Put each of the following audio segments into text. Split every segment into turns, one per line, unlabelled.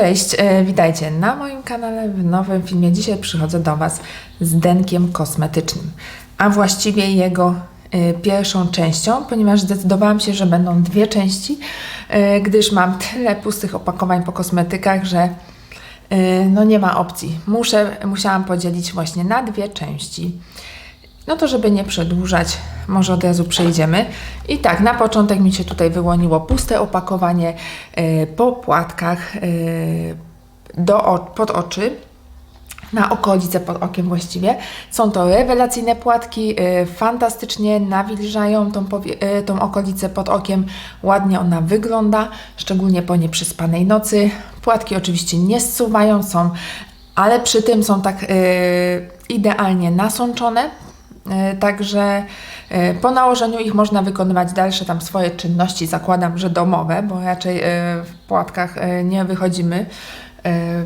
Cześć, e, witajcie na moim kanale w nowym filmie. Dzisiaj przychodzę do Was z denkiem kosmetycznym, a właściwie jego e, pierwszą częścią, ponieważ zdecydowałam się, że będą dwie części, e, gdyż mam tyle pustych opakowań po kosmetykach, że no nie ma opcji. Muszę, musiałam podzielić właśnie na dwie części. No to, żeby nie przedłużać, może od razu przejdziemy. I tak, na początek mi się tutaj wyłoniło puste opakowanie e, po płatkach e, do, pod oczy. Na okolice pod okiem właściwie. Są to rewelacyjne płatki, e, fantastycznie nawilżają tą, tą okolicę pod okiem. Ładnie ona wygląda, szczególnie po nieprzespanej nocy. Płatki oczywiście nie zsuwają, są, ale przy tym są tak idealnie nasączone, Także e, po nałożeniu ich można wykonywać dalsze tam swoje czynności, zakładam, że domowe, bo raczej e, w płatkach e, nie wychodzimy. E,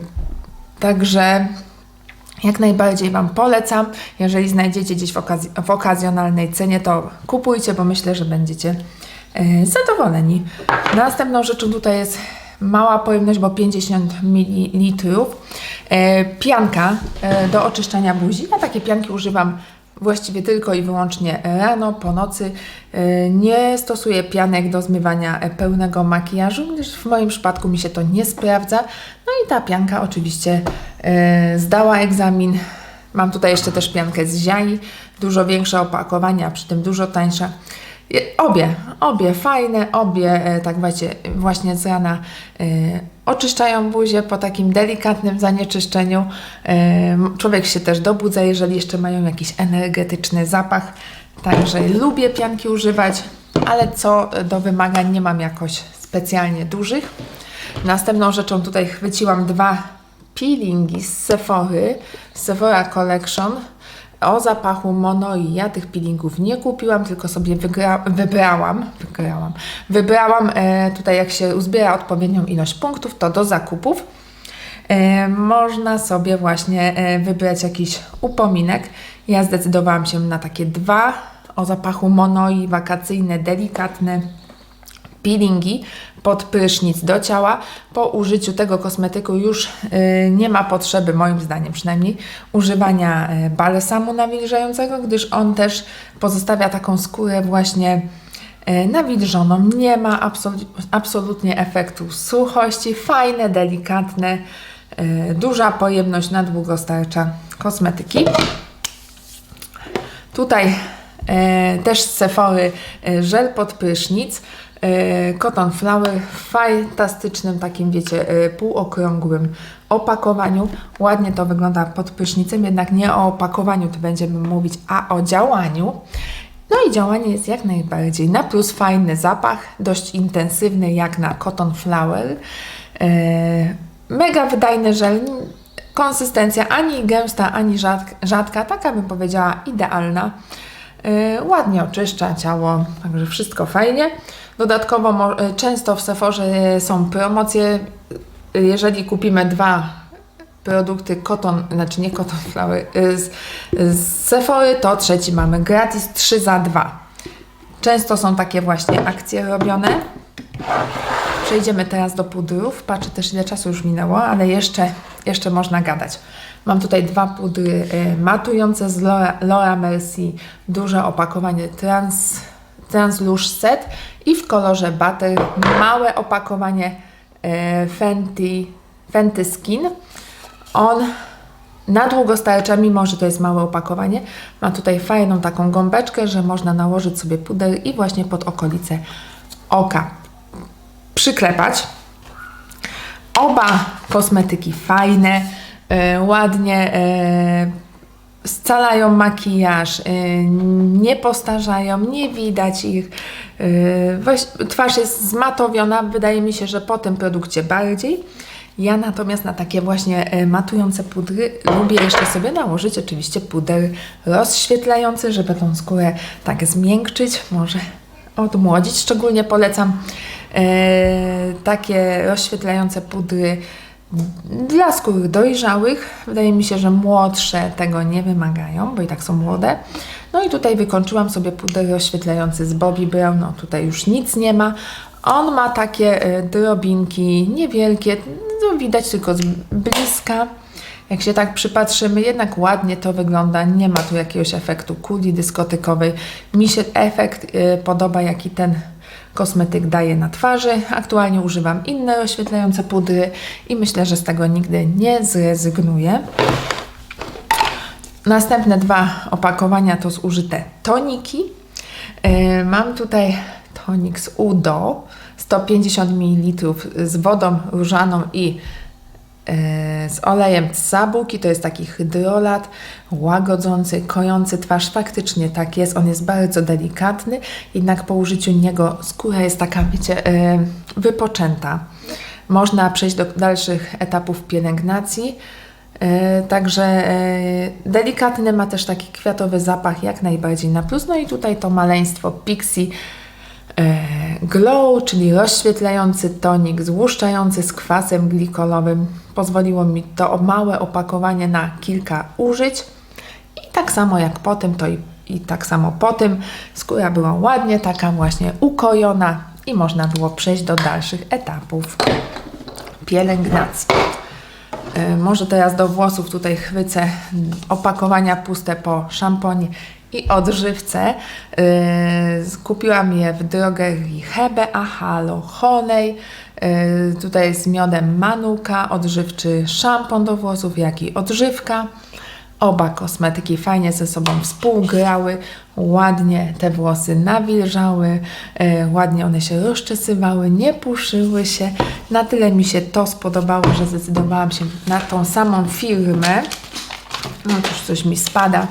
Także jak najbardziej Wam polecam. Jeżeli znajdziecie gdzieś w, okazji- w okazjonalnej cenie, to kupujcie, bo myślę, że będziecie e, zadowoleni. Następną rzeczą tutaj jest mała pojemność, bo 50 ml. E, pianka e, do oczyszczania buzi. Ja takie pianki używam właściwie tylko i wyłącznie rano, po nocy. E, Nie stosuję pianek do zmywania e, pełnego makijażu, gdyż w moim przypadku mi się to nie sprawdza. No i ta pianka oczywiście e, zdała egzamin. Mam tutaj jeszcze też piankę z ziai, dużo większe opakowania, przy tym dużo tańsza. Je- Obie, obie fajne, obie tak wiecie, właśnie z rana oczyszczają buzię po takim delikatnym zanieczyszczeniu. Człowiek się też dobudza, jeżeli jeszcze mają jakiś energetyczny zapach. Także lubię pianki używać, ale co do wymagań nie mam jakoś specjalnie dużych. Następną rzeczą tutaj chwyciłam dwa peelingi z Sephory, Sephora Collection o zapachu Monoi. Ja tych peelingów nie kupiłam, tylko sobie wygra, wybrałam, wygrałam, wybrałam e, tutaj jak się uzbiera odpowiednią ilość punktów, to do zakupów e, można sobie właśnie e, wybrać jakiś upominek. Ja zdecydowałam się na takie dwa o zapachu Monoi, wakacyjne, delikatne peelingi pod prysznic do ciała. Po użyciu tego kosmetyku już y, nie ma potrzeby, moim zdaniem przynajmniej, używania y, balsamu nawilżającego, gdyż on też pozostawia taką skórę właśnie y, nawilżoną. Nie ma absolu- absolutnie efektu suchości. Fajne, delikatne, duża pojemność na długo starcza kosmetyki. Tutaj też z Sephory żel pod prysznic, Cotton Flower w fantastycznym takim, wiecie, e, półokrągłym opakowaniu. Ładnie to wygląda pod prysznicem, jednak nie o opakowaniu tu będziemy mówić, a o działaniu. No i działanie jest jak najbardziej na plus fajny zapach, dość intensywny jak na Cotton Flower. E, mega wydajny żel, konsystencja ani gęsta, ani rzadka, taka bym powiedziała idealna. Ładnie oczyszcza ciało, także wszystko fajnie. Dodatkowo y, często w Sephorze są promocje. Y, Jeżeli kupimy dwa produkty Cotton, znaczy nie Cotton Flower, z, z to trzeci mamy gratis 3 za 2. Często są takie właśnie akcje robione. Przejdziemy teraz do pudrów. Patrzę też ile czasu już minęło, ale jeszcze, jeszcze można gadać. Mam tutaj dwa pudry matujące z Laura, Laura Mercy, duże opakowanie Trans, Translush Set i w kolorze Butter małe opakowanie y, Fenty, Fenty Skin. On na długo starcza, mimo że to jest małe opakowanie. Ma tutaj fajną taką gąbeczkę, że można nałożyć sobie puder i właśnie pod okolice oka przyklepać. Oba kosmetyki fajne, e, ładnie e, scalają makijaż, e, nie postarzają, nie widać ich. Weź, twarz jest zmatowiona, wydaje mi się, że po tym produkcie bardziej. Ja natomiast na takie właśnie e, matujące pudry lubię jeszcze sobie nałożyć oczywiście puder rozświetlający, żeby tą skórę tak zmiękczyć, może odmłodzić. Szczególnie polecam takie rozświetlające pudry dla skór dojrzałych. Wydaje mi się, że młodsze tego nie wymagają, bo i tak są młode. No i tutaj wykończyłam sobie puder rozświetlający z Bobbi Brown. No tutaj już nic nie ma. On ma takie y, drobinki niewielkie, no widać tylko z bliska. Jak się tak przypatrzymy, jednak ładnie to wygląda. Nie ma tu jakiegoś efektu kuli dyskotykowej. Mi się efekt y, podoba, jaki ten kosmetyk daje na twarzy. Aktualnie używam inne oświetlające pudry i myślę, że z tego nigdy nie zrezygnuję. Następne dwa opakowania to zużyte toniki. Yy, Mam tutaj tonik z Udo 150 ml z wodą różaną i z olejem sabuki. To jest taki hydrolat łagodzący, kojący twarz. Faktycznie tak jest. On jest bardzo delikatny, jednak po użyciu niego skóra jest taka, wiecie, yy, wypoczęta. Można przejść do dalszych etapów pielęgnacji. E, Także e, delikatny ma też taki kwiatowy zapach, jak najbardziej na plus. No i tutaj to maleństwo Pixie e, Glow, czyli rozświetlający tonik, złuszczający z kwasem glikolowym. Pozwoliło mi to małe opakowanie na kilka użyć. I tak samo jak po tym, to i, i tak samo po tym skóra była ładnie taka właśnie ukojona i można było przejść do dalszych etapów pielęgnacji. Y, Może teraz do włosów tutaj chwycę opakowania puste po szamponie i odżywce. Y, Kupiłam je w drogerii Hebe, Ahalo, Honey. Y, Tutaj z miodem Manuka, odżywczy szampon do włosów, jak i odżywka. Oba kosmetyki fajnie ze sobą współgrały, ładnie te włosy nawilżały, e, ładnie one się rozczesywały, nie puszyły się. Na tyle mi się to spodobało, że zdecydowałam się na tą samą firmę. No coś mi spada,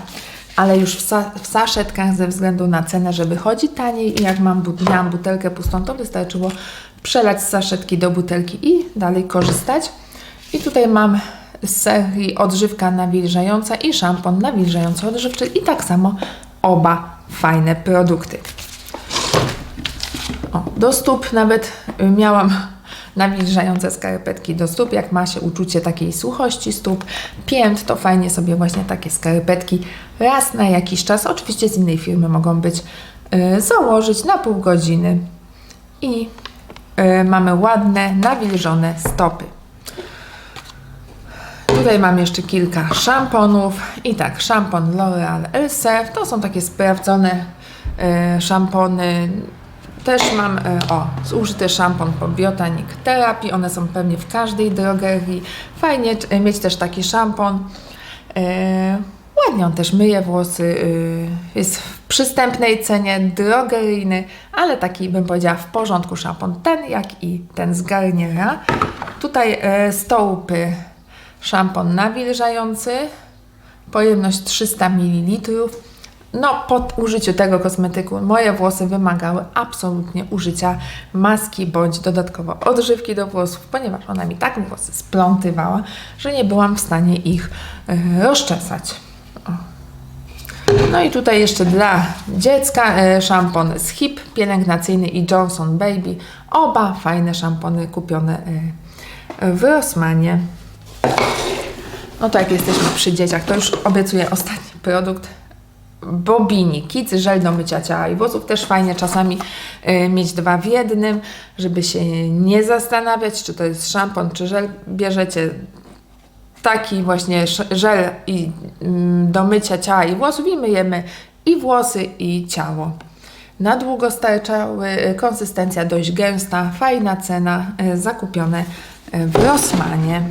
ale już w, sa w saszetkach ze względu na cenę, że wychodzi taniej i jak mam, but miałam butelkę pustą, to wystarczyło przelać z saszetki do butelki i dalej korzystać. I tutaj mam z serii odżywka nawilżająca i szampon nawilżający odżywczy i tak samo oba fajne produkty. O, do stóp nawet miałam nawilżające skarpetki do stóp, jak ma się uczucie takiej suchości stóp, pięt, to fajnie sobie właśnie takie skarpetki raz na jakiś czas, oczywiście z innej firmy mogą być, y, założyć na pół godziny i y, mamy ładne, nawilżone stopy. Tutaj mam jeszcze kilka szamponów. I tak, szampon L'Oreal Elsef. To są takie sprawdzone e, szampony. Też mam, e, o, zużyty szampon po Botanic Therapy. One są pewnie w każdej drogerii. Fajnie e, mieć też taki szampon. E, ładnie on też myje włosy. E, jest w przystępnej cenie, drogeryjny, ale taki bym powiedziała w porządku szampon. Ten jak i ten z Garniera. Tutaj stołpy szampon nawilżający, pojemność 300 ml. No, po użyciu tego kosmetyku moje włosy wymagały absolutnie użycia maski bądź dodatkowo odżywki do włosów, ponieważ ona mi tak włosy splątywała, że nie byłam w stanie ich e, rozczesać. No i tutaj jeszcze dla dziecka e, szampon z HIP pielęgnacyjny i Johnson Baby. Oba fajne szampony kupione e, w Rossmanie. No to jak jesteśmy przy dzieciach, to już obiecuję ostatni produkt. Bobini, Kids, żel do mycia ciała i włosów. Też fajnie czasami y, mieć dwa w jednym, żeby się nie zastanawiać, czy to jest szampon, czy żel. Bierzecie taki właśnie żel i, mm, do mycia ciała i włosów i myjemy i włosy, i ciało. Na długo starczały, y, konsystencja dość gęsta, fajna cena, y, zakupione y, w Rossmanie.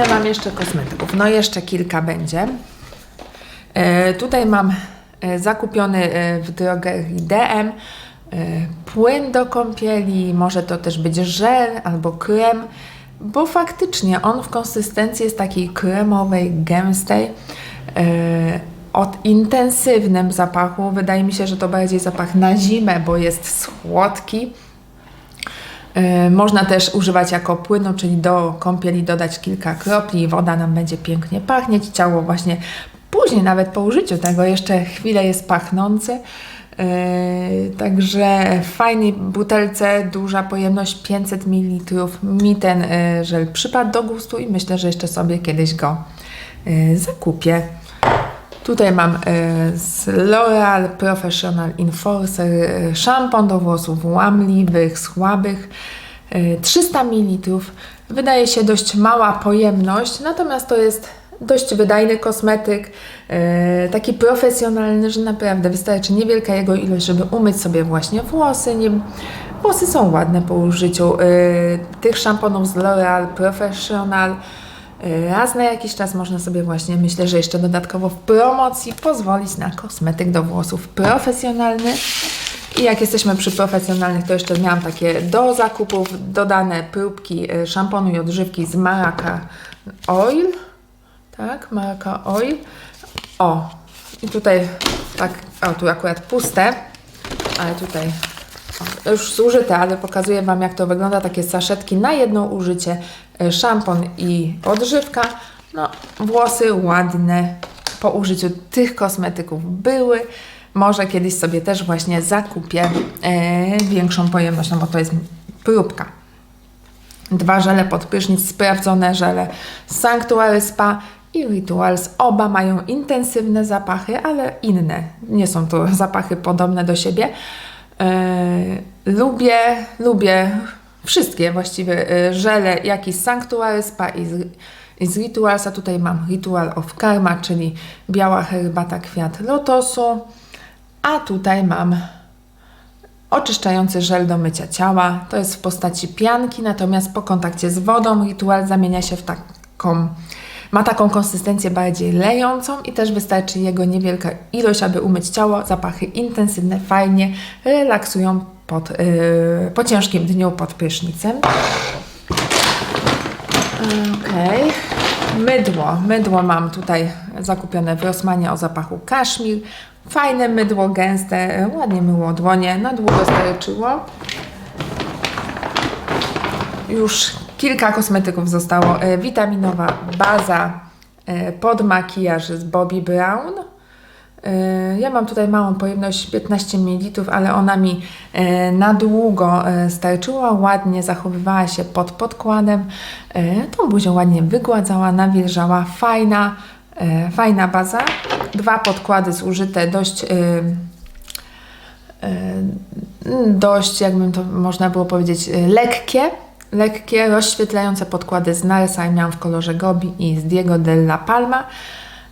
Ile mam jeszcze kosmetyków? No jeszcze kilka będzie. E, tutaj mam e, zakupiony e, w drogerii DM e, płyn do kąpieli, może to też być żel albo krem, bo faktycznie on w konsystencji jest takiej kremowej, gęstej, e, o intensywnym zapachu. Wydaje mi się, że to bardziej zapach na zimę, bo jest słodki. E, Można też używać jako płynu, czyli do kąpieli dodać kilka kropli woda nam będzie pięknie pachnieć. Ciało właśnie później, nawet po użyciu tego, jeszcze chwilę jest pachnące. E, Także w fajnej butelce, duża pojemność 500 ml. Mi ten e, żel przypadł do gustu i myślę, że jeszcze sobie kiedyś go zakupię. Tutaj mam e, z L'Oreal Professional Enforcer e, szampon do włosów łamliwych, słabych, e, 300 ml. Wydaje się dość mała pojemność, natomiast to jest dość wydajny kosmetyk, e, taki profesjonalny, że naprawdę wystarczy niewielka jego ilość, żeby umyć sobie właśnie włosy. Nie, włosy są ładne po użyciu e, tych szamponów z L'Oreal Professional. Raz na jakiś czas można sobie właśnie, myślę, że jeszcze dodatkowo w promocji pozwolić na kosmetyk do włosów profesjonalny. I jak jesteśmy przy profesjonalnych, to jeszcze miałam takie do zakupów dodane próbki e, szamponu i odżywki z Maraca Oil. Tak, Maraca Oil. O, i tutaj tak, o tu akurat puste, ale tutaj już zużyte, ale pokazuję Wam jak to wygląda, takie saszetki na jedno użycie, e, szampon i odżywka. No, włosy ładne po użyciu tych kosmetyków były. Może kiedyś sobie też właśnie zakupię e, większą pojemność, no bo to jest próbka. Dwa żele pod prysznic, sprawdzone żele Sanctuary Spa i Rituals. Oba mają intensywne zapachy, ale inne. Nie są to zapachy podobne do siebie. E, lubię, lubię wszystkie właściwie e, żele, jak i Sanctuary Spa i z, i z Ritualsa. Tutaj mam Ritual of Karma, czyli biała herbata kwiat lotosu. A tutaj mam oczyszczający żel do mycia ciała. To jest w postaci pianki, natomiast po kontakcie z wodą ritual zamienia się w taką, ma taką konsystencję bardziej lejącą i też wystarczy jego niewielka ilość, aby umyć ciało. Zapachy intensywne, fajnie relaksują pod, yy, po ciężkim dniu pod prysznicem. Okej. Mydło. Mydło mam tutaj zakupione w Rosmanie o zapachu kaszmir. Fajne mydło, gęste, ładnie myło dłonie, na długo starczyło. Już kilka kosmetyków zostało. E, Witaminowa baza e, pod makijaż z Bobbi Brown. E, Ja mam tutaj małą pojemność 15 ml, ale ona mi na długo starczyła, ładnie zachowywała się pod podkładem. Tą buzią ładnie wygładzała, nawilżała, fajna, fajna baza. Dwa podkłady zużyte, dość, dość jakbym to można było powiedzieć, lekkie. Lekkie, rozświetlające podkłady z Narsa miałam w kolorze Gobi i z Diego della Palma.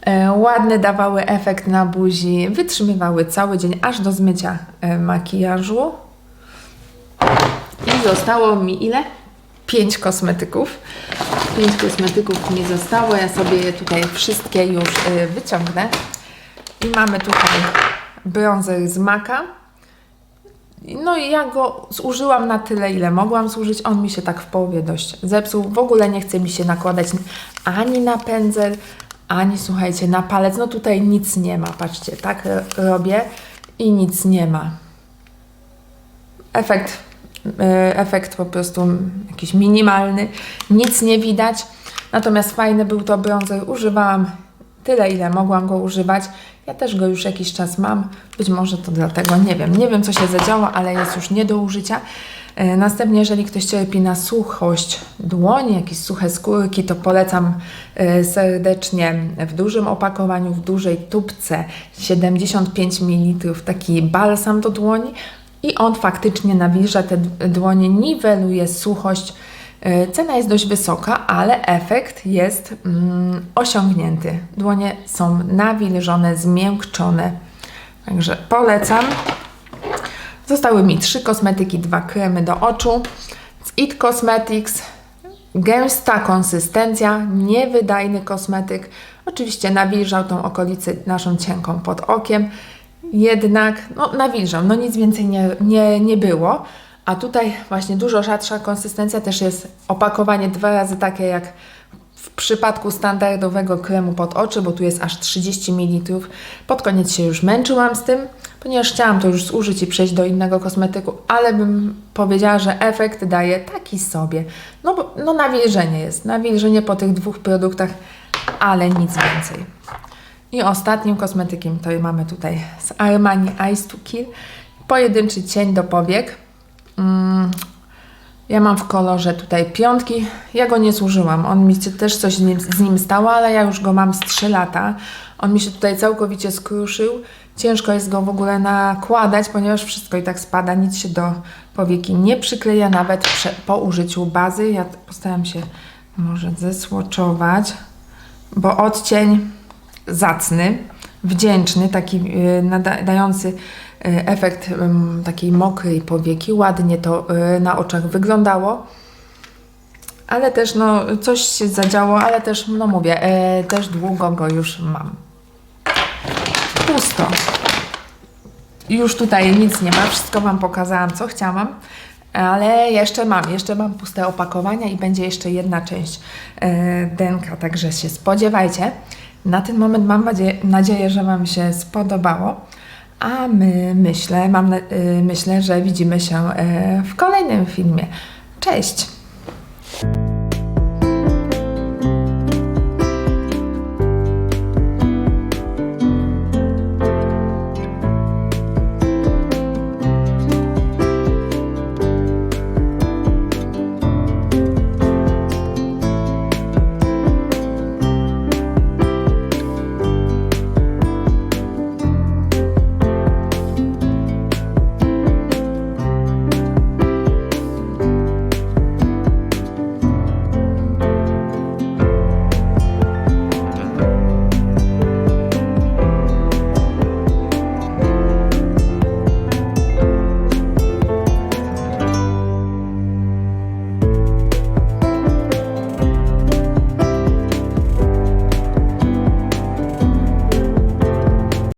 E, Ładne dawały efekt na buzi, wytrzymywały cały dzień aż do zmycia e, makijażu. I zostało mi ile? Pięć kosmetyków. Pięć kosmetyków mi zostało. Ja sobie je tutaj wszystkie już e, wyciągnę. I mamy tutaj bronzer z Maka. No i ja go zużyłam na tyle, ile mogłam zużyć. On mi się tak w połowie dość zepsuł. W ogóle nie chce mi się nakładać ani na pędzel, ani słuchajcie, na palec. No tutaj nic nie ma, patrzcie, tak ro- robię i nic nie ma. Efekt, e, efekt po prostu jakiś minimalny, nic nie widać. Natomiast fajny był to bronzer, używałam tyle, ile mogłam go używać. Ja też go już jakiś czas mam, być może to dlatego, nie wiem. Nie wiem, co się zadziało, ale jest już nie do użycia. E, Następnie, jeżeli ktoś cierpi na suchość dłoni, jakieś suche skórki, to polecam e, serdecznie w dużym opakowaniu, w dużej tubce 75 ml taki balsam do dłoni i on faktycznie nawilża te dłonie, niweluje suchość. E, Cena jest dość wysoka, ale efekt jest mm, osiągnięty. Dłonie są nawilżone, zmiękczone. Także polecam. Zostały mi trzy kosmetyki, dwa kremy do oczu. Z It Cosmetics gęsta konsystencja, niewydajny kosmetyk. Oczywiście nawilżał tą okolicę naszą cienką pod okiem, jednak no, nawilżał, no nic więcej nie, nie, nie było. A tutaj właśnie dużo rzadsza konsystencja, też jest opakowanie dwa razy takie jak w przypadku standardowego kremu pod oczy, bo tu jest aż 30 ml. Pod koniec się już męczyłam z tym, ponieważ chciałam to już zużyć i przejść do innego kosmetyku, ale bym powiedziała, że efekt daje taki sobie. No bo no nawilżenie jest, nawilżenie po tych dwóch produktach, ale nic więcej. I ostatnim kosmetykiem to mamy tutaj z Armani Ice to Kill. Pojedynczy cień do powiek. Mm, ja mam w kolorze tutaj piątki. Ja go nie zużyłam. On mi się też coś z nim, z nim stało, ale ja już go mam z 3 lata. On mi się tutaj całkowicie skruszył. Ciężko jest go w ogóle nakładać, ponieważ wszystko i tak spada. Nic się do powieki nie przykleja, nawet prze, po użyciu bazy. Ja postaram się może zesłoczować, bo odcień zacny, wdzięczny, taki y, nada, dający efekt ym, takiej mokrej powieki. Ładnie to y, na oczach wyglądało. Ale też no, coś się zadziało, ale też, no mówię, e, też długo go już mam. Pusto. Już tutaj nic nie ma, wszystko Wam pokazałam, co chciałam, ale jeszcze mam, jeszcze mam puste opakowania i będzie jeszcze jedna część denka, także się spodziewajcie. Na ten moment mam nadzieję że Wam się spodobało, a my myślę, mam, y, myślę, że widzimy się e, w kolejnym filmie. Cześć!